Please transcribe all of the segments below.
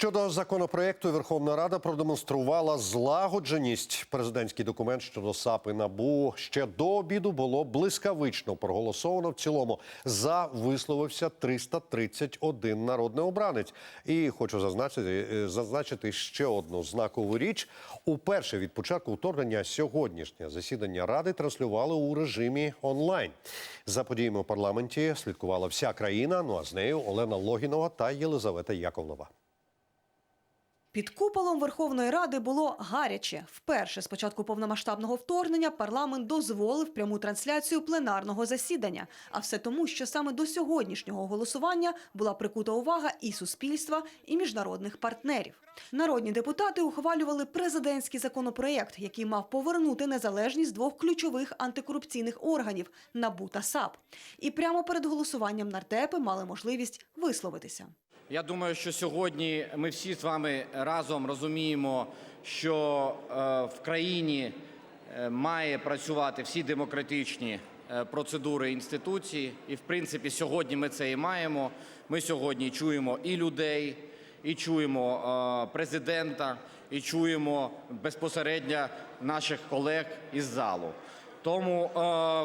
Щодо законопроекту, Верховна Рада продемонструвала злагодженість. Президентський документ щодо САП і НАБУ ще до обіду було блискавично проголосовано. В цілому за висловився 331 народний обранець. І хочу зазначити, е, зазначити ще одну знакову річ. Уперше від початку вторгнення сьогоднішнє засідання ради транслювали у режимі онлайн. За подіями у парламенті слідкувала вся країна. Ну а з нею Олена Логінова та Єлизавета Яковлева. Під куполом Верховної Ради було гаряче. Вперше з початку повномасштабного вторгнення парламент дозволив пряму трансляцію пленарного засідання. А все тому, що саме до сьогоднішнього голосування була прикута увага і суспільства, і міжнародних партнерів. Народні депутати ухвалювали президентський законопроєкт, який мав повернути незалежність двох ключових антикорупційних органів НАБУ та САП. І прямо перед голосуванням нардепи мали можливість висловитися. Я думаю, що сьогодні ми всі з вами разом розуміємо, що е, в країні е, має працювати всі демократичні е, процедури інституції. І, в принципі, сьогодні ми це і маємо. Ми сьогодні чуємо і людей, і чуємо президента, і чуємо безпосередньо наших колег із залу. Тому, е,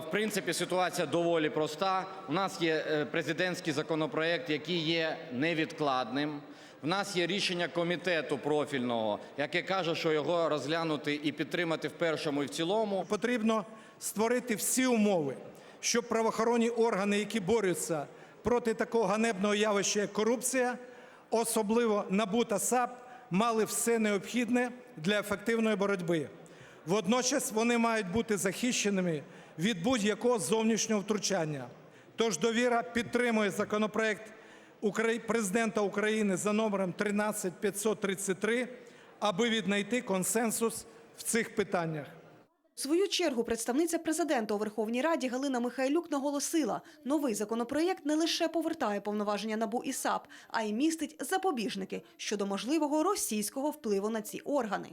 в принципі, ситуація доволі проста. У нас є е, президентський законопроект, який є невідкладним. В нас є рішення комітету профільного, яке каже, що його розглянути і підтримати в першому і в цілому. Потрібно створити всі умови, щоб правоохоронні органи, які борються проти такого ганебного явища, як корупція, особливо НАБУ та САП, мали все необхідне для ефективної боротьби. Водночас вони мають бути захищеними від будь-якого зовнішнього втручання. Тож довіра підтримує законопроект президента України за номером 13533, аби віднайти консенсус в цих питаннях. В свою чергу представниця президента у Верховній Раді Галина Михайлюк наголосила, новий законопроєкт не лише повертає повноваження НАБУ і САП, а й містить запобіжники щодо можливого російського впливу на ці органи.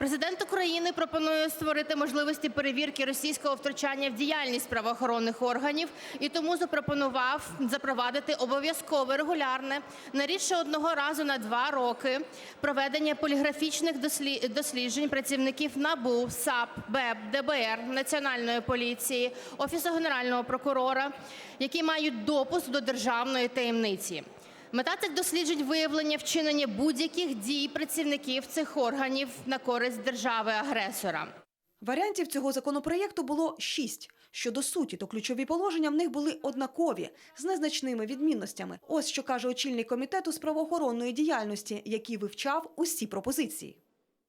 Президент України пропонує створити можливості перевірки російського втручання в діяльність правоохоронних органів і тому запропонував запровадити обов'язкове регулярне на рідше одного разу на два роки проведення поліграфічних дослі- досліджень працівників НАБУ, САП, БЕП, ДБР, Національної поліції, Офісу Генерального прокурора, які мають допуск до державної таємниці. Мета цих досліджень виявлення вчинення будь-яких дій працівників цих органів на користь держави-агресора. Варіантів цього законопроєкту було шість. Щодо суті, то ключові положення в них були однакові, з незначними відмінностями. Ось що каже очільник комітету з правоохоронної діяльності, який вивчав усі пропозиції.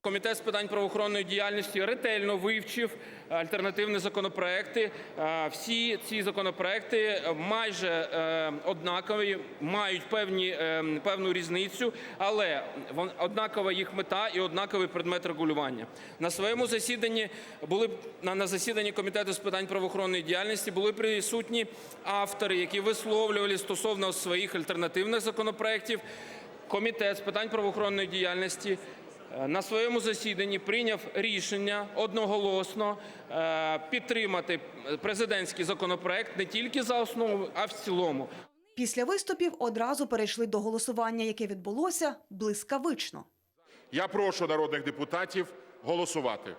Комітет з питань правоохоронної діяльності ретельно вивчив альтернативні законопроекти. Е, Всі ці законопроекти майже е, однакові, мають певні, е, певну різницю, але однакова їх мета і однаковий предмет регулювання. На своєму засіданні були на, засіданні комітету з питань правоохоронної діяльності були присутні автори, які висловлювали стосовно своїх альтернативних законопроєктів. Комітет з питань правоохоронної діяльності на своєму засіданні прийняв рішення одноголосно е, підтримати президентський законопроект не тільки за основу, а в цілому. Після виступів одразу перейшли до голосування, яке відбулося блискавично. Я прошу народних депутатів голосувати.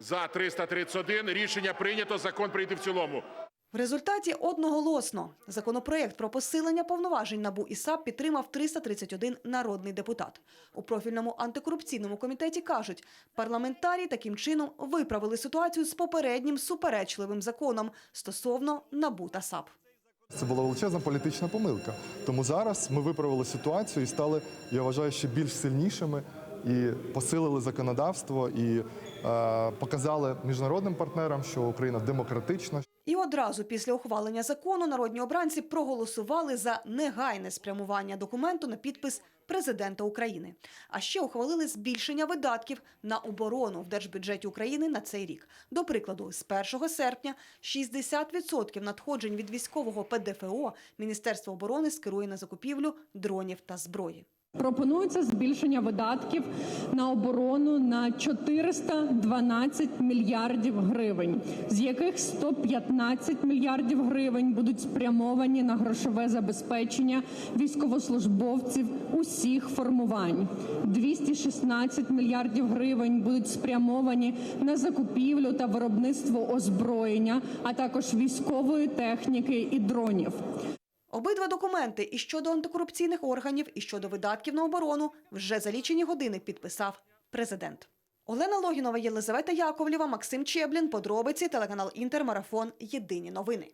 За 331 рішення прийнято. Закон прийти в цілому. В результаті одноголосно законопроєкт про посилення повноважень НАБУ і САП підтримав 331 народний депутат. У профільному антикорупційному комітеті кажуть, парламентарі таким чином виправили ситуацію з попереднім суперечливим законом стосовно НАБУ та САП. Це була величезна політична помилка. Тому зараз ми виправили ситуацію і стали, я вважаю, ще більш сильнішими і посилили законодавство і е, показали міжнародним партнерам, що Україна демократична, І одразу після ухвалення закону народні обранці проголосували за негайне спрямування документу на підпис президента України. А ще ухвалили збільшення видатків на оборону в держбюджеті України на цей рік. До прикладу, з 1 серпня 60% надходжень від військового ПДФО Міністерство оборони скерує на закупівлю дронів та зброї. Пропонується збільшення видатків на оборону на 412 мільярдів гривень, з яких 115 мільярдів гривень будуть спрямовані на грошове забезпечення військовослужбовців усіх формувань. 216 мільярдів гривень будуть спрямовані на закупівлю та виробництво озброєння, а також військової техніки і дронів. Обидва документи і щодо антикорупційних органів, і щодо видатків на оборону вже за лічені години підписав президент. Олена Логінова, Єлизавета Яковлєва, Максим Чеблін. Подробиці телеканал Інтермарафон. Єдині новини.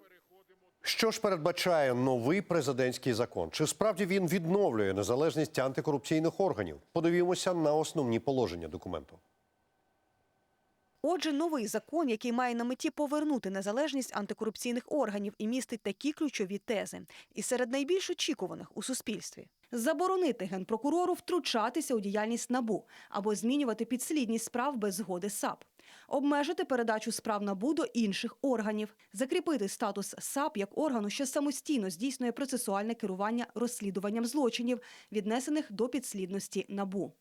Що ж передбачає новий президентський закон? Чи справді він відновлює незалежність антикорупційних органів? Подивімося на основні положення документу. Отже, новий закон, який має на меті повернути незалежність антикорупційних органів і містить такі ключові тези, і серед найбільш очікуваних у суспільстві заборонити генпрокурору втручатися у діяльність набу або змінювати підслідність справ без згоди САП. Обмежити передачу справ НАБУ до інших органів, закріпити статус САП як органу, що самостійно здійснює процесуальне керування розслідуванням злочинів, віднесених до підслідності НАБУ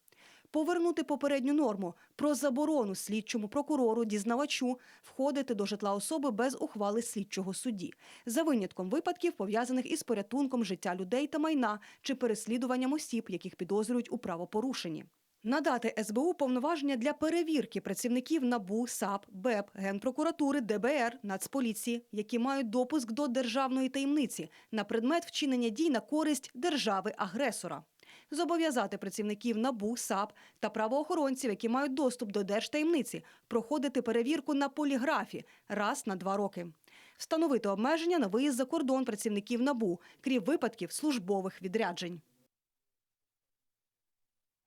повернути попередню норму про заборону слідчому прокурору, дізнавачу входити до житла особи без ухвали слідчого судді, за винятком випадків, пов'язаних із порятунком життя людей та майна чи переслідуванням осіб, яких підозрюють у правопорушенні. Надати СБУ повноваження для перевірки працівників НАБУ, САП, БЕП, Генпрокуратури, ДБР, Нацполіції, які мають допуск до державної таємниці на предмет вчинення дій на користь держави-агресора зобов'язати працівників НАБУ, САП та правоохоронців, які мають доступ до держтаємниці, проходити перевірку на поліграфі раз на два роки. Встановити обмеження на виїзд за кордон працівників НАБУ, крім випадків службових відряджень.